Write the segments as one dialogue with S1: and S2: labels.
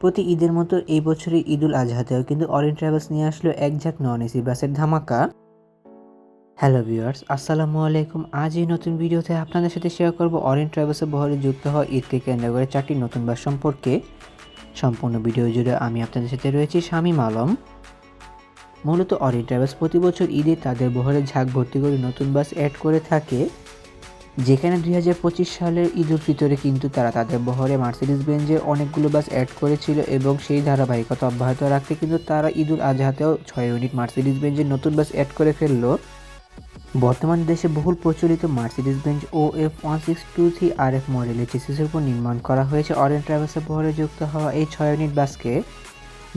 S1: প্রতি ঈদের মতো এই বছরের ঈদুল আজহাতেও কিন্তু অরেঞ্জ ট্রাভেলস নিয়ে আসলো এক ঝাঁক নন এসি বাসের ধামাকা। হ্যালো ভিউয়ার্স আসসালামু আলাইকুম। আজ এই নতুন ভিডিওতে আপনাদের সাথে শেয়ার করব অরেঞ্জ ট্রাভেলসের বহরে যুক্ত হওয়া ঈদকে কেন্দ্র করে চারটি নতুন বাস সম্পর্কে। সম্পূর্ণ ভিডিও জুড়ে আমি আপনাদের সাথে রয়েছি শামীম আলম। মূলত অরেঞ্জ ট্রাভেলস প্রতি বছর ঈদে তাদের বহরে ঝাঁক ভর্তি করে নতুন বাস অ্যাড করে থাকে। যেখানে দুই হাজার পঁচিশ সালের উল ফিতরে কিন্তু তারা তাদের বহরে মার্সিডিস বেঞ্জের অনেকগুলো বাস অ্যাড করেছিল এবং সেই ধারাবাহিকতা অব্যাহত রাখতে কিন্তু তারা উল আজহাতেও ছয় ইউনিট মার্সিডিস বেঞ্জের নতুন বাস অ্যাড করে ফেলল। বর্তমান দেশে বহুল প্রচলিত Mercedes Benz O F one six two three R F মডেলের চেসিসের উপর নির্মাণ করা হয়েছে। অরেঞ্জ ট্রাভেলসের বহরে যুক্ত হওয়া এই ছয় ইউনিট বাসকে,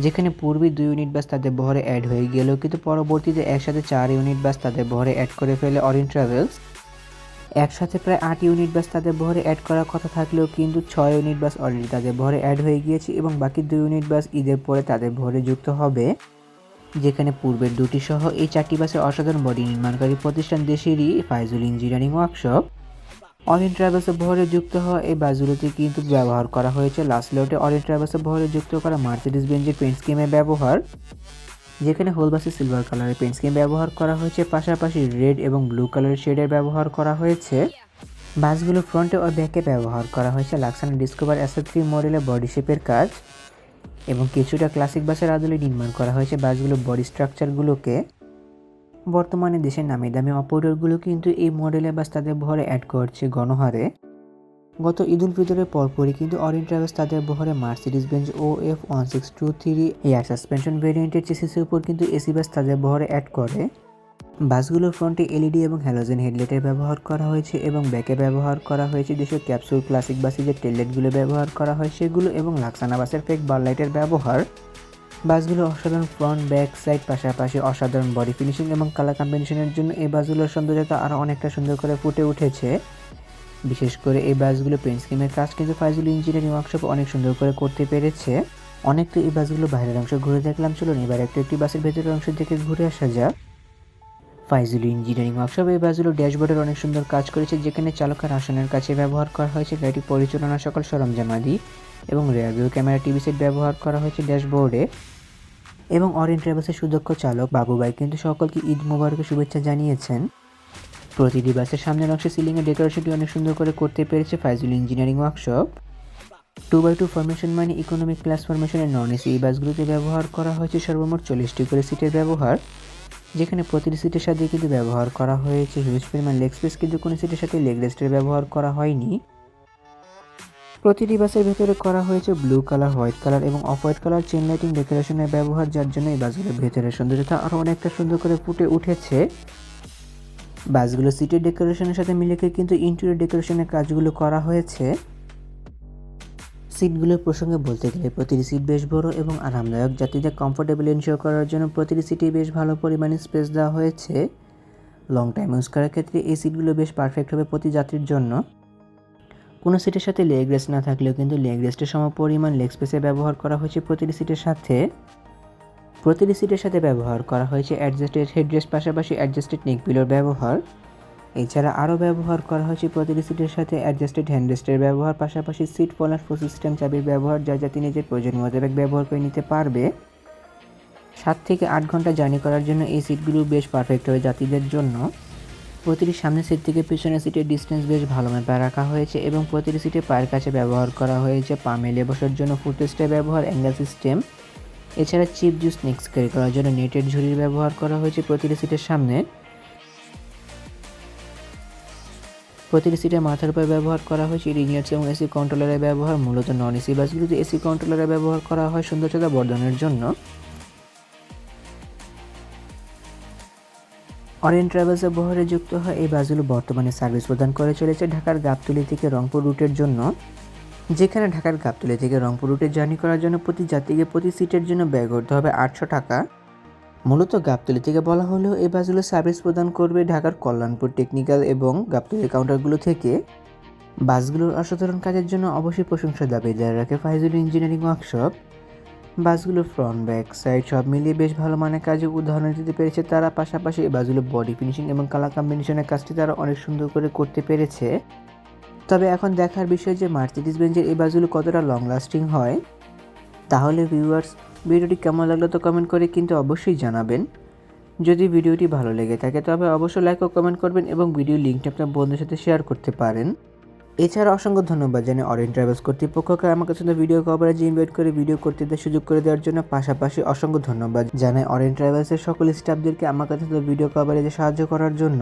S1: যেখানে পূর্বে দুই ইউনিট বাস তাদের বহরে অ্যাড হয়ে গেলেও কিন্তু পরবর্তীতে একসাথে চার ইউনিট বাস তাদের বহরে অ্যাড করে ফেলে অরেঞ্জ ট্রাভেলস একসাথে প্রায় আট ইউনিট বাস তাদের বহরে অ্যাড করার কথা থাকলেও কিন্তু ছয় ইউনিট বাস অলরেডি তাদের বহরে অ্যাড হয়ে গিয়েছে এবং বাকি দুই ইউনিট বাস ঈদের পরে তাদের বহরে যুক্ত হবে, যেখানে পূর্বের দুটি সহ এই চারটি বাসে অসাধারণ বডি নির্মাণকারী প্রতিষ্ঠান দেশেরই ফাইজুল ইঞ্জিনিয়ারিং ওয়ার্কশপ অরেঞ্জ ট্রাভেলসের বহরে যুক্ত হওয়া এই বাসগুলোতে কিন্তু ব্যবহার করা হয়েছে। লাস্ট লোটে অরেঞ্জ ট্রাভেলসের বহরে যুক্ত করা মার্সিডিস বেঞ্জের পেন্ট স্কিমের ব্যবহার। যেখানে হোল বাসে সিলভার কালারের পেন্ট স্কিম ব্যবহার করা হয়েছে, পাশাপাশি রেড এবং ব্লু কালারের শেডের ব্যবহার করা হয়েছে। বাসগুলো ফ্রন্টে ও ব্যাকে ব্যবহার করা হয়েছে। লাক্সানা ডিসকভার অ্যাসেট থ্রি মডেলের বডি শেপের কাজ এবং কিছুটা ক্লাসিক বাসের আদলে নির্মাণ করা হয়েছে। বাসগুলো বডি স্ট্রাকচারগুলোকে বর্তমানে দেশের নামি দামি অপারেটরগুলো কিন্তু এই মডেলের বাস তাদের ভরে অ্যাড করছে গণহারে। গত ঈদ উল ফিতরের পরপরই কিন্তু অরেঞ্জ ট্রাভেলস তাদের বহরে Mercedes Benz O F one six two three air suspension ভেরিয়েন্টের চেসিসের উপর কিন্তু এসি বাস তাদের বহরে অ্যাড করে। বাসগুলোর ফ্রন্টে এলইডি এবং হ্যালোজেন হেডলাইটের ব্যবহার করা হয়েছে এবং ব্যাকে ব্যবহার করা হয়েছে যেসব ক্যাপসুল ক্লাসিক বাসে যে টেললাইটগুলো ব্যবহার করা হয় সেগুলো এবং লাক্সানা বাসের ফেক বার লাইটের ব্যবহার। বাসগুলো অসাধারণ ফ্রন্ট ব্যাক সাইড পাশাপাশি অসাধারণ বডি ফিনিশিং এবং কালার কম্বিনেশনের জন্য এই বাসগুলোর সৌন্দর্যতা আরও অনেকটা সুন্দর করে ফুটে উঠেছে। বিশেষ করে এই বাসগুলো পেন্ট স্কিমের কাজ, কিন্তু ফাইজুল ইঞ্জিনিয়ারিং ওয়ার্কশপ অনেক সুন্দর করে করতে পেরেছে। অনেক তো এই বাসগুলো বাইরের অংশ ঘুরে দেখলাম। চলুন এবার একটু একটি বাসের ভেতরের অংশ থেকে ঘুরে আসা যাক। ফাইজুল ইঞ্জিনিয়ারিং ওয়ার্কশপ এই বাসগুলো ড্যাশবোর্ডের অনেক সুন্দর কাজ করেছে, যেখানে চালকের আসনের কাছে ব্যবহার করা হয়েছে গাড়ি পরিচালনা সকল সরঞ্জামাদি এবং rear view camera TV set ব্যবহার করা হয়েছে ড্যাশবোর্ডে এবং অরেঞ্জ ট্রাভেলসের সুদক্ষ চালক বাবুবাই কিন্তু সকলকে ঈদ মোবারকের শুভেচ্ছা জানিয়েছেন। প্রতিটি বাসের সামনের অংশে সিলিংয়ের ডেকোরেশনটি অনেক সুন্দর করে করতে পেরেছে Faizul engineering workshop. Two by two formation মানে ইকোনমিক ক্লাস ফরমেশনের নন এসি এই বাসগুলোতে ব্যবহার করা হয়েছে সর্বমোট চল্লিশটি করে সিটের ব্যবহার। যেখানে প্রতিটি সিটের সাথে কিন্তু ব্যবহার করা হয়েছে হিউজ পরিমাণ লেগ স্পেস কিন্তু কোনো সিটের সাথে লেগ রেস্টের ব্যবহার করা হয়নি। প্রতিটি বাসের ভেতরে করা হয়েছে ব্লু কালার হোয়াইট কালার এবং off white colour chain lighting ডেকোরেশনের ব্যবহার, যার জন্য এই বাসগুলোর ভেতরের সৌন্দর্যতা আরও অনেকটা সুন্দর করে ফুটে উঠেছে। বাসগুলো সিটের ডেকোরেশনের সাথে মিলে কিন্তু ইন্টেরিয়র ডেকোরেশনের কাজগুলো করা হয়েছে। সিটগুলোর প্রসঙ্গে বলতে গেলে প্রতিটি সিট বেশ বড় এবং আরামদায়ক। যাত্রীদের কমফোর্টেবল এনশিওর করার জন্য প্রতিটি সিটে বেশ ভালো পরিমাণে স্পেস দেওয়া হয়েছে। লং টাইম ইউজ করার ক্ষেত্রে এই সিটগুলো বেশ পারফেক্ট হবে প্রতি যাত্রীর জন্য। কোনো সিটের সাথে লেগ রেস্ট না থাকলেও কিন্তু লেগ রেস্টের সম পরিমাণ লেগ স্পেসের ব্যবহার করা হয়েছে প্রতিটি সিটের সাথে। প্রতিটি সিটের সাথে ব্যবহার করা হয়েছে অ্যাডজাস্টেড হেডরেস্ট পাশাপাশি অ্যাডজাস্টেড নেক পিলোর ব্যবহার। এছাড়া আরও ব্যবহার করা হয়েছে প্রতিটি সিটের সাথে অ্যাডজাস্টেড হ্যান্ডরেস্টের ব্যবহার, পাশাপাশি সিট ফলার ফো সিস্টেম চাবির ব্যবহার, যা যাতে নিজের প্রয়োজন মোতাবেক ব্যবহার করে নিতে পারবে। সাত থেকে আট ঘণ্টা জার্নি করার জন্য এই সিটগুলো বেশ পারফেক্ট হবে যাত্রীদের জন্য। প্রতিটি সামনের সিট থেকে পিছনের সিটের ডিস্টেন্স বেশ ভালো রাখা হয়েছে এবং প্রতিটি সিটে পায়ের কাছে ব্যবহার করা হয়েছে, পা মেলে বসার জন্য ফুটেস্টের ব্যবহার অ্যাঙ্গেল সিস্টেম এছাড়া চিপ জুস নেক্সট ক্যারি করার জন্য নেটের ঝুড়ির ব্যবহার করা হয়েছে প্রতিটি সিটের সামনে। প্রতিটি সিটে মাথার উপর ব্যবহার করা হয়েছে রিনিয়ার্স এবং এসি কন্ট্রোলারের ব্যবহার, মূলত নন এসি বাসগুলিতে এসি কন্ট্রোলারের ব্যবহার করা হয় সৌন্দর্যতা বর্ধনের জন্য। অরেঞ্জ ট্রাভেলসের বহরে যুক্ত হয় এই বাসগুলো বর্তমানে সার্ভিস প্রদান করে চলেছে ঢাকার গাবতলি থেকে রংপুর রুটের জন্য। যেখানে ঢাকার গাবতলি থেকে রংপুর রুটে জার্নি করার জন্য প্রতি যাত্রীকে প্রতি সিটের জন্য ব্যয় করতে হবে আটশো টাকা। মূলত গাবতলি থেকে বলা হলেও এই বাসগুলো সার্ভিস প্রদান করবে ঢাকার কল্যাণপুর টেকনিক্যাল এবং গাবতলির কাউন্টারগুলো থেকে। বাসগুলোর অসাধারণ কাজের জন্য অবশ্যই প্রশংসা দাবিদার রাখে ফাইজুল ইঞ্জিনিয়ারিং ওয়ার্কশপ বাসগুলো ফ্রন্ট ব্যাক সাইড সব মিলিয়ে বেশ ভালো মানের কাজে উদাহরণ দিতে পেরেছে তারা। পাশাপাশি এই বাসগুলো বডি ফিনিশিং এবং কালার কম্বিনেশনের কাজটি তারা অনেক সুন্দর করে করতে পেরেছে। তবে এখন দেখার বিষয় যে মার্সিডিস বেঞ্জের এই বাসগুলো কতটা লং লাস্টিং হয়, তাহলে ভিউয়ার্স ভিডিওটি কেমন লাগল তো কমেন্ট করে কিন্তু অবশ্যই জানাবেন। যদি ভিডিওটি ভালো লেগে থাকে, তবে অবশ্যই লাইক ও কমেন্ট করবেন এবং ভিডিও লিঙ্কটা আপনার বন্ধুদের সাথে শেয়ার করতে পারেন। এছাড়া অসংখ্য ধন্যবাদ জানাই অরেঞ্জ ট্রাভেলস কর্তৃপক্ষকে আমাকে সাথে ভিডিও কভারেজে ইনভাইট করে ভিডিও করতে দেওয়ার সুযোগ করে দেওয়ার জন্য পাশাপাশি অসংখ্য ধন্যবাদ জানাই অরেঞ্জ ট্রাভেলসের সকল স্টাফদেরকে আমার কাছে ভিডিও কভারেজে সাহায্য করার জন্য।